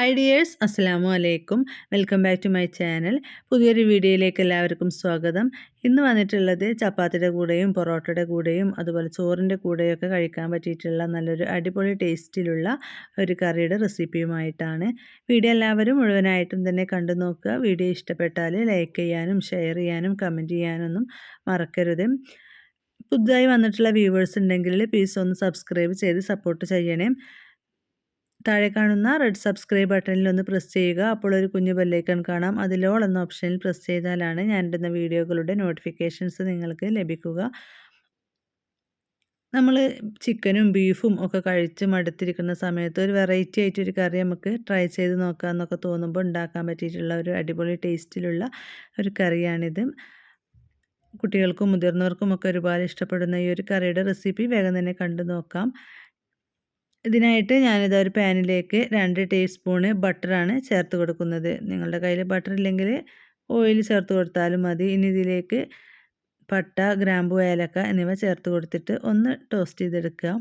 Hi dears അസ്സാം അലൈക്കും welcome back to my channel പുതിയൊരു വീഡിയോയിലേക്ക് എല്ലാവർക്കും സ്വാഗതം. ഇന്ന് വന്നിട്ടുള്ളത് ചപ്പാത്തിയുടെ കൂടെയും പൊറോട്ടയുടെ കൂടെയും അതുപോലെ ചോറിന്റെ കൂടെയൊക്കെ കഴിക്കാൻ പറ്റിയിട്ടുള്ള നല്ലൊരു അടിപൊളി ടേസ്റ്റിലുള്ള ഒരു കറിയുടെ റെസിപ്പിയുമായിട്ടാണ് വീഡിയോ എല്ലാവരും മുഴുവനായിട്ടും തന്നെ കണ്ടു നോക്കുക. വീഡിയോ ഇഷ്ടപ്പെട്ടാൽ ലൈക്ക് ചെയ്യാനും ഷെയർ ചെയ്യാനും കമന്റ് ചെയ്യാനൊന്നും മറക്കരുത്. പുതുതായി വന്നിട്ടുള്ള വ്യൂവേഴ്സ് ഉണ്ടെങ്കിൽ പ്ലീസ് ഒന്ന് സബ്സ്ക്രൈബ് ചെയ്ത് സപ്പോർട്ട് ചെയ്യണേ. താഴെ കാണുന്ന റെഡ് സബ്സ്ക്രൈബ് ബട്ടണിൽ ഒന്ന് പ്രസ് ചെയ്യുക. അപ്പോൾ ഒരു കുഞ്ഞു ബെല്ലൈക്കൺ കാണാം. അതിലോൾ എന്ന ഓപ്ഷനിൽ പ്രസ് ചെയ്താലാണ് ഞാൻ ഇടുന്ന വീഡിയോകളുടെ നോട്ടിഫിക്കേഷൻസ് നിങ്ങൾക്ക് ലഭിക്കുക. നമ്മൾ ചിക്കനും ബീഫും ഒക്കെ കഴിച്ച് മടുത്തിരിക്കുന്ന സമയത്ത് ഒരു വെറൈറ്റി ആയിട്ട് ഒരു കറി നമുക്ക് ട്രൈ ചെയ്ത് നോക്കാമെന്നൊക്കെ തോന്നുമ്പോൾ ഉണ്ടാക്കാൻ പറ്റിയിട്ടുള്ള ഒരു അടിപൊളി ടേസ്റ്റിലുള്ള ഒരു കറിയാണിത്. കുട്ടികൾക്കും മുതിർന്നവർക്കും ഒക്കെ ഒരുപാട് ഇഷ്ടപ്പെടുന്ന ഈ ഒരു കറിയുടെ റെസിപ്പി വേഗം തന്നെ കണ്ടു നോക്കാം. ഇതിനായിട്ട് ഞാനിത് ഒരു പാനിലേക്ക് രണ്ട് ടീസ്പൂണ് ബട്ടറാണ് ചേർത്ത് കൊടുക്കുന്നത്. നിങ്ങളുടെ കയ്യിൽ ബട്ടർ ഇല്ലെങ്കിൽ ഓയിൽ ചേർത്ത് കൊടുത്താലും മതി. ഇനി ഇതിലേക്ക് പട്ട ഗ്രാമ്പു ഏലക്ക എന്നിവ ചേർത്ത് കൊടുത്തിട്ട് ഒന്ന് ടോസ്റ്റ് ചെയ്തെടുക്കുക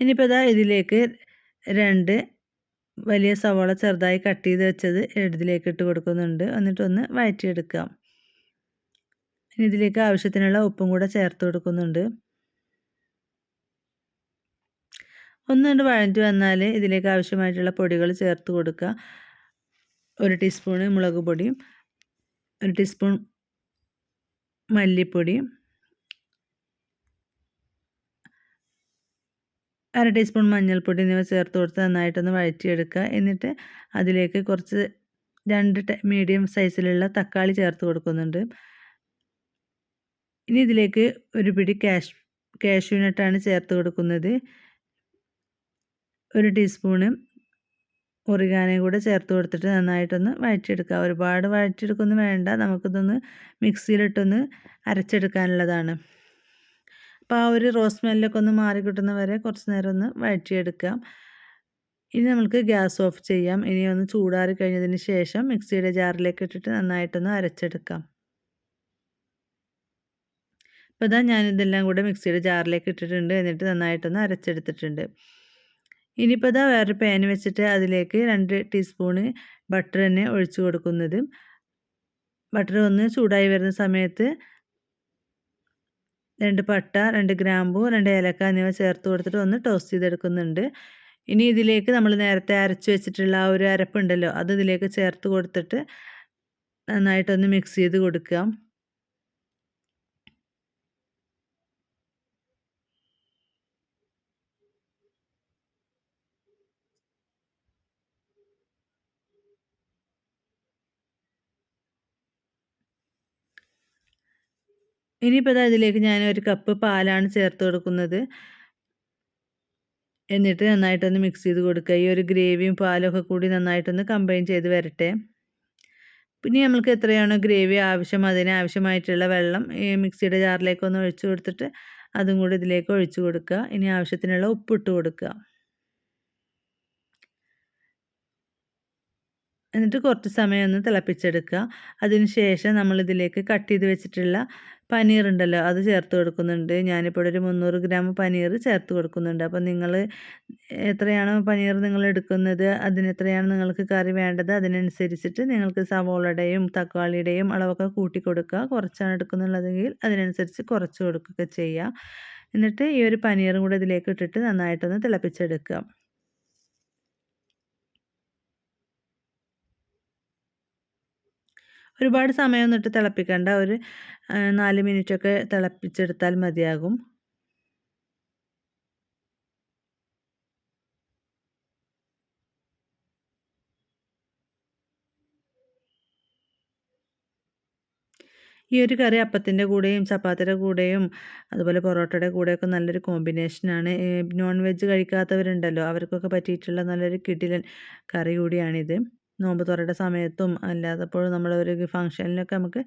ഇനിയിപ്പോൾ ഇതാ ഇതിലേക്ക് രണ്ട് വലിയ സവാള ചെറുതായി കട്ട് ചെയ്ത് വെച്ചത് ഇതിലേക്ക് ഇട്ട് കൊടുക്കുന്നുണ്ട്. എന്നിട്ടൊന്ന് വഴറ്റിയെടുക്കാം. ഇനി ഇതിലേക്ക് ആവശ്യത്തിനുള്ള ഉപ്പും കൂടെ ചേർത്ത് കൊടുക്കുന്നുണ്ട്. ഒന്ന് ഒന്നുകൊണ്ട് വഴഞ്ഞു വന്നാൽ ഇതിലേക്ക് ആവശ്യമായിട്ടുള്ള പൊടികൾ ചേർത്ത് കൊടുക്കുക. ഒരു ടീസ്പൂൺ മുളക് പൊടിയും ഒരു ടീസ്പൂൺ മല്ലിപ്പൊടിയും അര ടീസ്പൂൺ മഞ്ഞൾപ്പൊടി എന്നിവ ചേർത്ത് കൊടുത്ത് നന്നായിട്ടൊന്ന് വഴറ്റിയെടുക്കുക. എന്നിട്ട് അതിലേക്ക് കുറച്ച് രണ്ട് മീഡിയം സൈസിലുള്ള തക്കാളി ചേർത്ത് കൊടുക്കുന്നുണ്ട്. ഇനി ഇതിലേക്ക് ഒരു പിടി കാഷ് കാഷ്യൂനട്ടാണ് ചേർത്ത് കൊടുക്കുന്നത്. ഒരു ടീസ്പൂണ് ഒറിഗാനയും കൂടെ ചേർത്ത് കൊടുത്തിട്ട് നന്നായിട്ടൊന്ന് വഴറ്റിയെടുക്കുക. ഒരുപാട് വഴറ്റിയെടുക്കൊന്നും വേണ്ട. നമുക്കിതൊന്ന് മിക്സിയിലിട്ടൊന്ന് അരച്ചെടുക്കാനുള്ളതാണ്. അപ്പോൾ ആ ഒരു റോസ് സ്മെല്ലൊക്കെ ഒന്ന് മാറി വരെ കുറച്ച് നേരം ഒന്ന് വഴറ്റിയെടുക്കാം. ഇനി നമുക്ക് ഗ്യാസ് ഓഫ് ചെയ്യാം. ഇനി ഒന്ന് ചൂടാറി കഴിഞ്ഞതിന് ശേഷം മിക്സിയുടെ ജാറിലേക്ക് ഇട്ടിട്ട് നന്നായിട്ടൊന്ന് അരച്ചെടുക്കാം. അപ്പോൾ ഇതാ ഞാനിതെല്ലാം കൂടെ മിക്സിയുടെ ജാറിലേക്ക് ഇട്ടിട്ടുണ്ട്. എന്നിട്ട് നന്നായിട്ടൊന്ന് അരച്ചെടുത്തിട്ടുണ്ട്. ഇനിയിപ്പോൾ ഇതാ വേറൊരു പാൻ വെച്ചിട്ട് അതിലേക്ക് രണ്ട് ടീസ്പൂണ് ബട്ടർ തന്നെ ഒഴിച്ചു കൊടുക്കുന്നത്. ബട്ടർ ഒന്ന് ചൂടായി വരുന്ന സമയത്ത് രണ്ട് പട്ട രണ്ട് ഗ്രാമ്പു രണ്ട് ഏലക്ക എന്നിവ ചേർത്ത് കൊടുത്തിട്ട് ഒന്ന് ടോസ്റ്റ് ചെയ്തെടുക്കുന്നുണ്ട്. ഇനി ഇതിലേക്ക് നമ്മൾ നേരത്തെ അരച്ച് വെച്ചിട്ടുള്ള ആ ഒരു അരപ്പുണ്ടല്ലോ അത് ഇതിലേക്ക് ചേർത്ത് കൊടുത്തിട്ട് നന്നായിട്ടൊന്ന് മിക്സ് ചെയ്ത് കൊടുക്കാം. ഇനിയിപ്പോൾ അതിലേക്ക് ഞാൻ ഒരു കപ്പ് പാലാണ് ചേർത്ത് കൊടുക്കുന്നത്. എന്നിട്ട് നന്നായിട്ടൊന്ന് മിക്സ് ചെയ്ത് കൊടുക്കുക ഈ ഒരു ഗ്രേവിയും പാലൊക്കെ കൂടി നന്നായിട്ടൊന്ന് കമ്പൈൻ ചെയ്ത് വരട്ടെ. പിന്നെ നമ്മൾക്ക് എത്രയാണോ ഗ്രേവി ആവശ്യം അതിന് ആവശ്യമായിട്ടുള്ള വെള്ളം ഈ മിക്സിയുടെ ജാറിലേക്ക് ഒന്ന് ഒഴിച്ചു കൊടുത്തിട്ട് അതും കൂടി ഇതിലേക്ക് ഒഴിച്ചു കൊടുക്കുക ഇനി ആവശ്യത്തിനുള്ള ഉപ്പിട്ട് കൊടുക്കുക എന്നിട്ട് കുറച്ച് സമയം ഒന്ന് തിളപ്പിച്ചെടുക്കുക അതിനുശേഷം നമ്മൾ നമ്മളിതിലേക്ക് കട്ട് ചെയ്ത് വെച്ചിട്ടുള്ള പനീർ ഉണ്ടല്ലോ അത് ചേർത്ത് കൊടുക്കുന്നുണ്ട്. ഞാനിപ്പോൾ ഒരു മുന്നൂറ് ഗ്രാം പനീർ ചേർത്ത് കൊടുക്കുന്നുണ്ട്. അപ്പോൾ നിങ്ങൾ എത്രയാണ് പനീർ നിങ്ങൾ എടുക്കുന്നത് അതിന് എത്രയാണ് നിങ്ങൾക്ക് കറി വേണ്ടത് അതിനനുസരിച്ചിട്ട് നിങ്ങൾക്ക് സവോളയുടെയും തക്കാളിയുടെയും അളവൊക്കെ കൂട്ടി കൊടുക്കുക. കുറച്ചാണ് എടുക്കുന്നുള്ളതെങ്കിൽ അതിനനുസരിച്ച് കുറച്ച് കൊടുക്കുകയൊക്കെ ചെയ്യുക എന്നിട്ട് ഈ ഒരു പനീറും കൂടെ ഇതിലേക്ക് ഇട്ടിട്ട് നന്നായിട്ടൊന്ന് തിളപ്പിച്ചെടുക്കുക. ഒരുപാട് സമയമൊന്നും ഇട്ട് തിളപ്പിക്കേണ്ട. ഒരു നാല് മിനിറ്റൊക്കെ തിളപ്പിച്ചെടുത്താൽ മതിയാകും. ഈ ഒരു കറി അപ്പത്തിന്റെ കൂടെയും ചപ്പാത്തിയുടെ കൂടെയും അതുപോലെ പൊറോട്ടയുടെ കൂടെയൊക്കെ നല്ലൊരു കോമ്പിനേഷനാണ് നോൺ വെജ് കഴിക്കാത്തവരുണ്ടല്ലോ. അവർക്കൊക്കെ പറ്റിയിട്ടുള്ള നല്ലൊരു കിടിലൻ കറി കൂടിയാണിത്. നോമ്പ് തുറയുടെ സമയത്തും അല്ലാത്തപ്പോഴും നമ്മൾ ഒരു ഫംഗ്ഷനിലൊക്കെ നമുക്ക്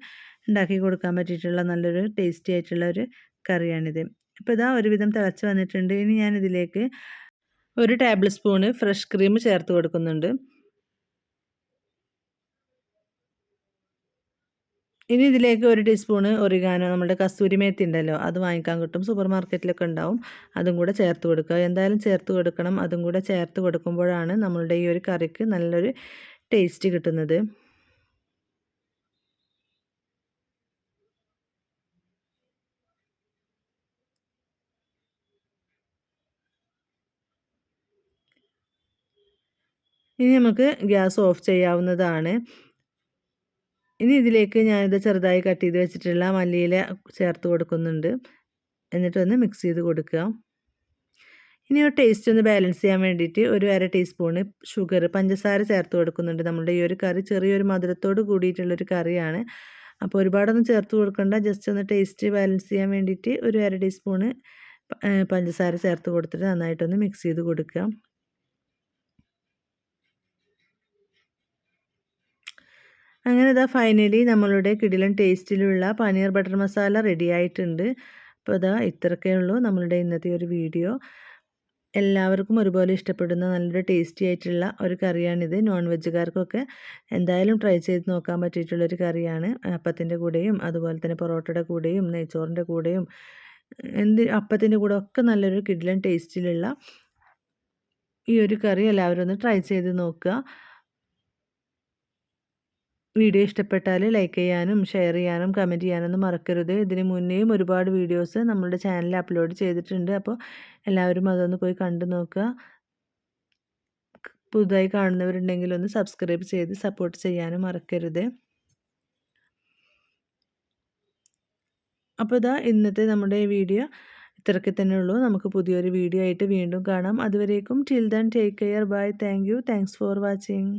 ഉണ്ടാക്കി കൊടുക്കാൻ പറ്റിയിട്ടുള്ള നല്ലൊരു ടേസ്റ്റി ആയിട്ടുള്ള ഒരു കറിയാണിത്. ഇപ്പോൾ ഇതാ ഒരുവിധം തിളച്ച് വന്നിട്ടുണ്ട്. ഇനി ഞാൻ ഇതിലേക്ക് ഒരു ടേബിൾ സ്പൂണ് ഫ്രഷ് ക്രീം ചേർത്ത് കൊടുക്കുന്നുണ്ട്. ഇനി ഇതിലേക്ക് ഒരു ടീസ്പൂണ് ഒറിഗാനോ നമ്മുടെ കസ്തൂരി മേത്തി ഉണ്ടല്ലോ അത് വാങ്ങിക്കാൻ കിട്ടും. സൂപ്പർ മാർക്കറ്റിലൊക്കെ ഉണ്ടാവും. അതും കൂടെ ചേർത്ത് കൊടുക്കുക. എന്തായാലും ചേർത്ത് കൊടുക്കണം. അതും കൂടെ ചേർത്ത് കൊടുക്കുമ്പോഴാണ് നമ്മളുടെ ഈ ഒരു കറിക്ക് നല്ലൊരു ടേസ്റ്റ് കിട്ടുന്നത്. ഇനി നമുക്ക് ഗ്യാസ് ഓഫ് ചെയ്യാവുന്നതാണ്. ഇനി ഇതിലേക്ക് ഞാനിത് ചെറുതായി കട്ട് ചെയ്ത് വെച്ചിട്ടുള്ള മല്ലിയില ചേർത്ത് കൊടുക്കുന്നുണ്ട്. എന്നിട്ടൊന്ന് മിക്സ് ചെയ്ത് കൊടുക്കുക. ഇനി ഒരു ടേസ്റ്റ് ഒന്ന് ബാലൻസ് ചെയ്യാൻ വേണ്ടിയിട്ട് ഒരു അര ടീസ്പൂണ് ഷുഗർ പഞ്ചസാര ചേർത്ത് കൊടുക്കുന്നുണ്ട്. നമ്മുടെ ഈ ഒരു കറി ചെറിയൊരു മധുരത്തോട് കൂടിയിട്ടുള്ളൊരു കറിയാണ്. അപ്പോൾ ഒരുപാടൊന്നും ചേർത്ത് കൊടുക്കണ്ട. ജസ്റ്റ് ഒന്ന് ടേസ്റ്റ് ബാലൻസ് ചെയ്യാൻ വേണ്ടിയിട്ട് ഒരു അര ടീസ്പൂണ് പഞ്ചസാര ചേർത്ത് കൊടുത്തിട്ട് നന്നായിട്ടൊന്ന് മിക്സ് ചെയ്ത് കൊടുക്കുക. അങ്ങനെ ഇതാ ഫൈനലി നമ്മളുടെ കിടിലൻ ടേസ്റ്റിലുള്ള പനീർ ബട്ടർ മസാല റെഡി ആയിട്ടുണ്ട്. അപ്പോൾ ഇതാ ഇത്രയൊക്കെ ഉള്ളൂ നമ്മളുടെ ഇന്നത്തെ ഒരു വീഡിയോ എല്ലാവർക്കും ഒരുപോലെ ഇഷ്ടപ്പെടുന്ന നല്ലൊരു ടേസ്റ്റി ആയിട്ടുള്ള ഒരു കറിയാണിത്. നോൺ വെജുകാർക്കൊക്കെ എന്തായാലും ട്രൈ ചെയ്ത് നോക്കാൻ പറ്റിയിട്ടുള്ളൊരു കറിയാണ്. അപ്പത്തിന്റെ കൂടെയും അതുപോലെ തന്നെ പൊറോട്ടയുടെ കൂടെയും നെയ്ച്ചോറിന്റെ കൂടെയും എന്ത് അപ്പത്തിന്റെ കൂടെ ഒക്കെ നല്ലൊരു കിഡ്ലൻ ടേസ്റ്റിലുള്ള ഈ ഒരു കറി എല്ലാവരും ഒന്ന് ട്രൈ ചെയ്ത് നോക്കുക. വീഡിയോ ഇഷ്ടപ്പെട്ടാൽ ലൈക്ക് ചെയ്യാനും ഷെയർ ചെയ്യാനും കമന്റ് ചെയ്യാനൊന്നും മറക്കരുത്. ഇതിന് മുന്നേയും ഒരുപാട് വീഡിയോസ് നമ്മളുടെ ചാനലിൽ അപ്ലോഡ് ചെയ്തിട്ടുണ്ട്. അപ്പോൾ എല്ലാവരും അതൊന്ന് പോയി കണ്ടു നോക്കുക. പുതുതായി കാണുന്നവരുണ്ടെങ്കിൽ ഒന്ന് സബ്സ്ക്രൈബ് ചെയ്ത് സപ്പോർട്ട് ചെയ്യാനും മറക്കരുത്. അപ്പോൾ ഇതാ ഇന്നത്തെ നമ്മുടെ വീഡിയോ ഇത്രയ്ക്ക് തന്നെ ഉള്ളൂ. നമുക്ക് പുതിയൊരു വീഡിയോ ആയിട്ട് വീണ്ടും കാണാം. അതുവരേക്കും till then take care bye thank you thanks for watching